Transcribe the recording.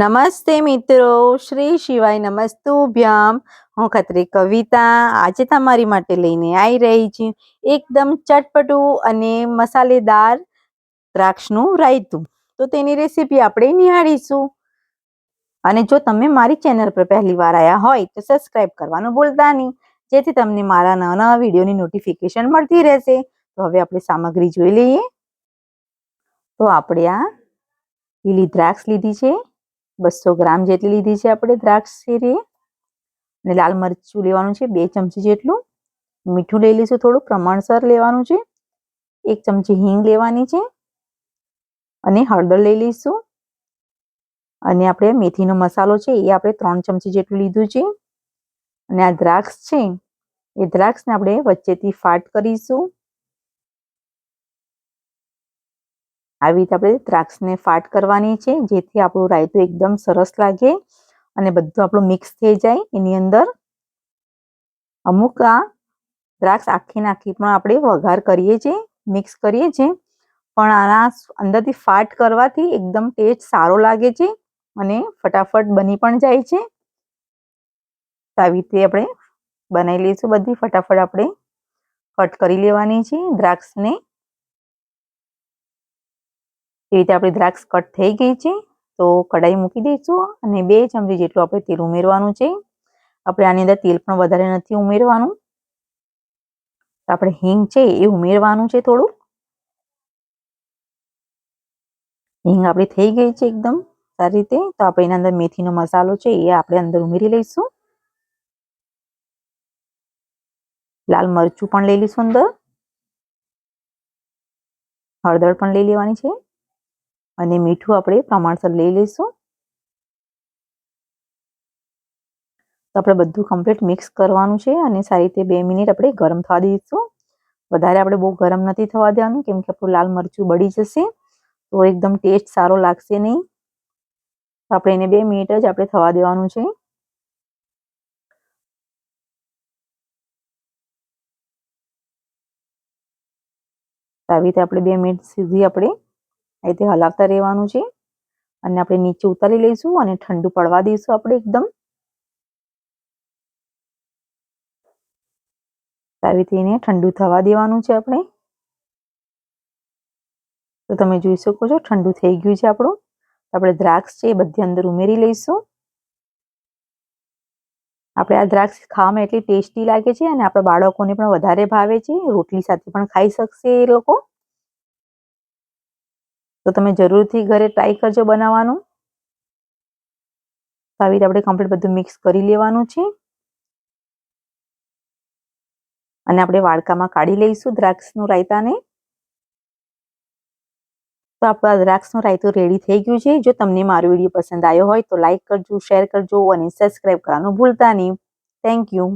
નમસ્તે મિત્રો, શ્રી શિવાય નમસ્તુભ્યમ. હું ખત્રી કવિતા. આજે તમારી માટે લઈને આવી રહી છું એકદમ ચટપટું અને મસાલેદાર દ્રાક્ષનું રાયતું. તો તેની રેસીપી આપણે નિહાળીશું. અને જો તમે મારી ચેનલ પર પહેલી વાર આવ્યા હોય, તો સબસ્ક્રાઇબ કરવાનું ભૂલતા નહીં. જેથી તમને મારા નવા નવા વિડીયોની નોટિફિકેશન મળતી રહેશે. તો હવે આપણે સામગ્રી જોઈ લઈએ. તો આપણે આ લીલી દ્રાક્ષ લીધી છે. બસો ગ્રામ જેટલી લીધી છે આપણે દ્રાક્ષ શેરી અને લાલ મરચું લેવાનું છે બે ચમચી જેટલું. મીઠું લઈ લઈશું થોડું, પ્રમાણસર લેવાનું છે. એક ચમચી હિંગ લેવાની છે. અને હળદર લઈ લઈશું. અને આપણે મેથીનો મસાલો છે, એ આપણે ત્રણ ચમચી જેટલું લીધું છે. અને આ દ્રાક્ષ છે, એ દ્રાક્ષને આપણે વચ્ચેથી ફાટ કરીશું. આવી રીતે આપણે દ્રાક્ષને ફાટ કરવાની છે, જેથી આપણું રાયતું એકદમ સરસ લાગે અને બધું આપણું મિક્સ થઈ જાય. એની અંદર અમુક આ દ્રાક્ષ આખી નાખી પણ આપણે વઘાર કરીએ છીએ, મિક્સ કરીએ છીએ. પણ આના અંદરથી ફાટ કરવાથી એકદમ ટેસ્ટ સારો લાગે છે અને ફટાફટ બની પણ જાય છે. આવી રીતે આપણે બનાવી લઈશું બધી. ફટાફટ આપણે કટ કરી લેવાની છે દ્રાક્ષને. એ રીતે આપણી દ્રાક્ષ કટ થઈ ગઈ છે, તો કઢાઈ મૂકી દઈશું અને બે ચમચી જેટલું આપણે તેલ ઉમેરવાનું છે. આપણે આની અંદર તેલ પણ વધારે નથી ઉમેરવાનું. તો આપણે હિંગ છે એ ઉમેરવાનું છે થોડું. હિંગ આપણી થઈ ગઈ છે એકદમ સારી રીતે. તો આપણે એના અંદર મેથીનો મસાલો છે એ આપણે અંદર ઉમેરી લઈશું. લાલ મરચું પણ લઈ લઈશું અંદર. હળદર પણ લઈ લેવાની છે. અને મીઠું આપણે પ્રમાણસર લઈ લઈશું. તો આપણે બધું કમ્પ્લીટ મિક્સ કરવાનું છે અને સારી રીતે બે મિનિટ આપણે ગરમ થવા દઈશું. વધારે આપણે બહુ ગરમ નથી થવા દેવાનું, કેમ કે આપણું લાલ મરચું બળી જશે. તો એકદમ ટેસ્ટ સારો લાગશે નહીં. તો આપણે એને બે મિનિટ જ આપણે થવા દેવાનું છે. આવી રીતે આપણે બે મિનિટ સુધી આપણે આ રીતે હલાવતા રહેવાનું છે. અને આપણે નીચે ઉતારી લઈશું અને ઠંડુ પડવા દઈશું આપણે એકદમ. આવી રીતે એને ઠંડુ થવા દેવાનું છે આપણે. તો તમે જોઈ શકો છો ઠંડુ થઈ ગયું છે આપણું. આપણે દ્રાક્ષ છે એ બધી અંદર ઉમેરી લઈશું. આપણે આ દ્રાક્ષ ખાવામાં એટલી ટેસ્ટી લાગે છે અને આપણા બાળકોને પણ વધારે ભાવે છે. રોટલી સાથે પણ ખાઈ શકશે એ લોકો. તો તમે જરૂરથી ઘરે ટ્રાય કરજો બનાવવાનું. આવી રીતે આપણે કમ્પ્લીટ બધું મિક્સ કરી લેવાનું છે. અને આપણે વાડકામાં કાઢી લઈશું દ્રાક્ષનું રાયતાને. તો આપણા દ્રાક્ષનું રાયતું રેડી થઈ ગયું છે. જો તમને મારો વીડિયો પસંદ આવ્યો હોય તો લાઈક કરજો શેર કરજો અને સબસ્ક્રાઈબ કરવાનું ભૂલતા નહીં. Thank you